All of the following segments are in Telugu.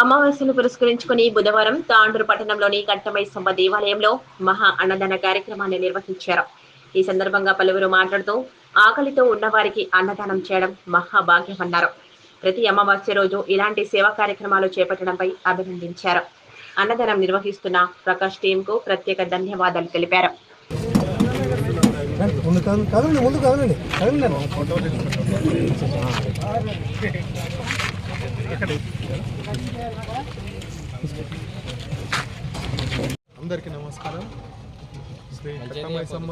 అమావాస్యను పురస్కరించుకుని బుధవారం తాండూరు పట్టణంలోని కంఠమైసమ్మ దేవాలయంలో మహా అన్నదాన కార్యక్రమాన్ని నిర్వహించారు. ఈ సందర్భంగా పలువురు మాట్లాడుతూ ఆకలితో ఉన్నవారికి అన్నదానం చేయడం మహాభాగ్యమన్నారు. ప్రతి అమావాస్య రోజు ఇలాంటి సేవా కార్యక్రమాలు చేపట్టడంపై అభినందించారు. అన్నదానం నిర్వహిస్తున్న ప్రకాష్ టీంకు ప్రత్యేక ధన్యవాదాలు తెలిపారు. ముందు అందరికీ నమస్కారం. శ్రీ కట్టమైసమ్మ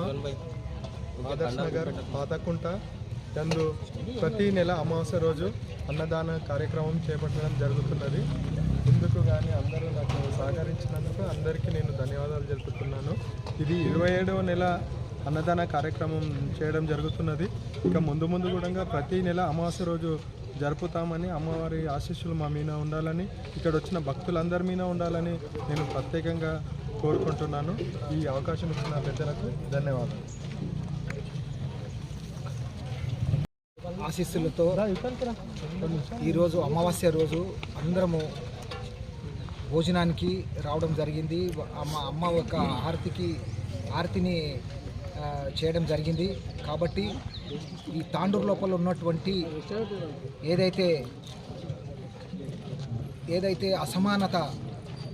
ఆదర్శ్ నగర్ పాతకుంట. నందు ప్రతి నెల అమావాస్య రోజు అన్నదాన కార్యక్రమం చేపట్టడం జరుగుతున్నది. ఇందుకు కానీ అందరూ నాకు సహకరించినందుకు అందరికీ నేను ధన్యవాదాలు జరుపుతున్నాను ఇది ఇరవై ఏడవ నెల అన్నదాన కార్యక్రమం చేయడం జరుగుతున్నది. ఇక ముందు ముందు కూడా ప్రతి నెల అమావాస్య రోజు జరుపుతామని అమ్మవారి ఆశీస్సులు మా మీద ఉండాలని ఇక్కడ వచ్చిన భక్తులందరి మీద ఉండాలని నేను ప్రత్యేకంగా కోరుకుంటున్నాను. ఈ అవకాశం ఇచ్చిన పెద్దలకు ధన్యవాదాలు. ఆశీస్సులతో ఈరోజు అమావాస్య రోజు అందరము భోజనానికి రావడం జరిగింది. అమ్మ అమ్మ ఒక ఆరతికి ఆరతిని చేయడం జరిగింది. కాబట్టి ఈ తాండూరు లోపల ఉన్నటువంటి ఏదైతే ఏదైతే అసమానత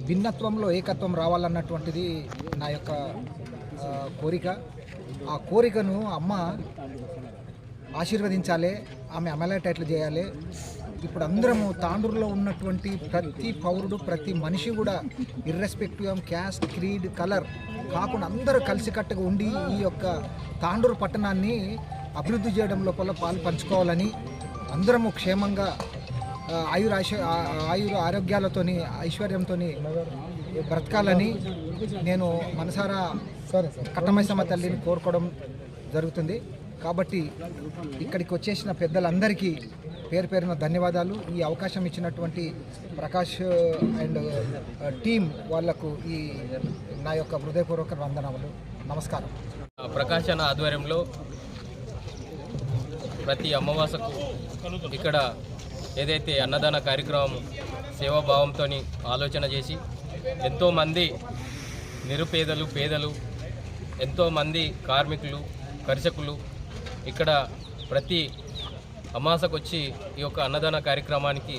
భిన్నత్వంలో ఏకత్వం రావాలన్నటువంటిది నా యొక్క కోరిక. ఆ కోరికను అమ్మ ఆశీర్వదించాలి ఆమె అమలేటట్లు చేయాలి. ఇప్పుడు అందరము తాండూరులో ఉన్నటువంటి ప్రతి పౌరుడు ప్రతి మనిషి కూడా irrespective of caste creed colour కాకుండా అందరూ కలిసికట్టుగా ఉండి ఈ యొక్క తాండూరు పట్టణాన్ని అభివృద్ధి చేయడం లోపల పాలు పంచుకోవాలని అందరము క్షేమంగా ఆయుర ఆయుర ఆరోగ్యాలతోని ఐశ్వర్యంతోని బ్రతకాలని నేను మనసారా కట్టమైసమ్మ తల్లిని కోరుకోవడం జరుగుతుంది. కాబట్టి ఇక్కడికి వచ్చేసిన పెద్దలందరికీ పేరు పేరున ధన్యవాదాలు. ఈ అవకాశం ఇచ్చినటువంటి ప్రకాష్ అండ్ టీం వాళ్ళకు ఈ నా యొక్క హృదయపూర్వక వందనములు నమస్కారం. ప్రకాశన ఆధ్వర్యంలో ప్రతి అమావాసకు ఇక్కడ ఏదైతే అన్నదాన కార్యక్రమం సేవాభావంతో ఆలోచన చేసి ఎంతోమంది నిరుపేదలు పేదలు ఎంతోమంది కార్మికులు కర్షకులు ఇక్కడ ప్రతి అమాసకు వచ్చి ఈ యొక్క అన్నదాన కార్యక్రమానికి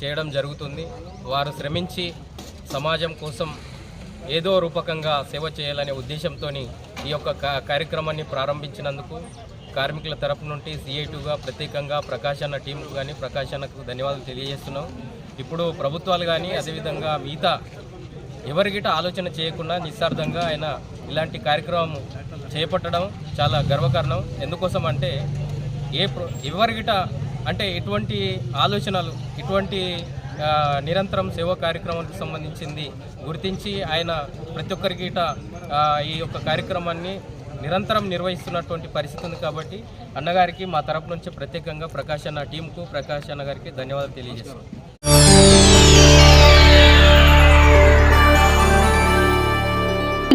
చేయడం జరుగుతుంది. వారు శ్రమించి సమాజం కోసం ఏదో రూపకంగా సేవ చేయాలనే ఉద్దేశంతో ఈ యొక్క కార్యక్రమాన్ని ప్రారంభించినందుకు కార్మికుల తరపు నుండి సిఐటుగా ప్రత్యేకంగా ప్రకాశన టీంకు కానీ ప్రకాశనకు ధన్యవాదాలు తెలియజేస్తున్నాం. ఇప్పుడు ప్రభుత్వాలు కానీ అదేవిధంగా మిగతా ఎవరిగిట ఆలోచన చేయకుండా నిస్సార్థంగా ఆయన ఇలాంటి కార్యక్రమం చేపట్టడం చాలా గర్వకారణం. ఎందుకోసం అంటే ఏ ప్ర- ఎవరిగిట అంటే ఎటువంటి ఆలోచనలు ఇటువంటి నిరంతరం సేవా కార్యక్రమానికి సంబంధించింది గుర్తించి ఆయన ప్రతి ఒక్కరికి ఈ యొక్క కార్యక్రమాన్ని నిరంతరం నిర్వహిస్తున్నటువంటి పరిస్థితి ఉంది కాబట్టి అన్నగారికి మా తరపు నుంచి ప్రత్యేకంగా ప్రకాశ్ అన్న టీంకు ప్రకాశ్ అన్న గారికి ధన్యవాదాలు తెలియజేస్తున్నాం.